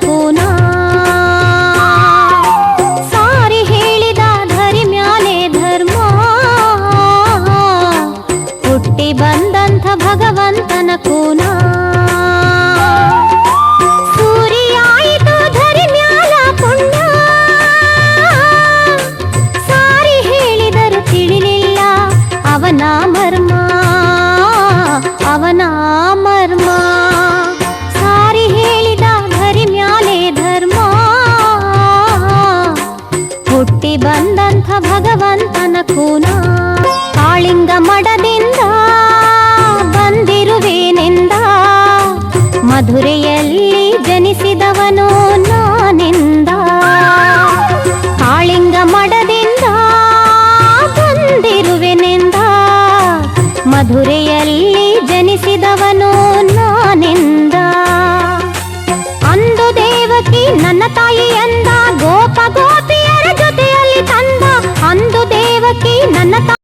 ಕೂನ ಸಾರಿ ಹೇಳಿದ ಧರಿ ಮ್ಯಾಲೆ ಧರ್ಮ. ಹುಟ್ಟಿ ಬಂದಂಥ ಭಗವಂತನ ಕೂನ. ಬಂದಂಥ ಭಗವಂತನ ಕೂನ. ಕಾಳಿಂಗ ಮಡದಿಂದ ಬಂದಿರುವೇನೆಂದ. ಮಧುರೆಯಲ್ಲಿ ಜನಿಸಿದವನು ನಾನೆಂದ. ಕಾಳಿಂಗ ಮಡದಿಂದ ಬಂದಿರುವೆನೆಂದ. ಮಧುರೆಯಲ್ಲಿ ಜನಿಸಿದವನು ನಾನೆಂದ. ಅಂದು ದೇವಕಿ ನನ್ನ ತಾಯಿ ಎಂದ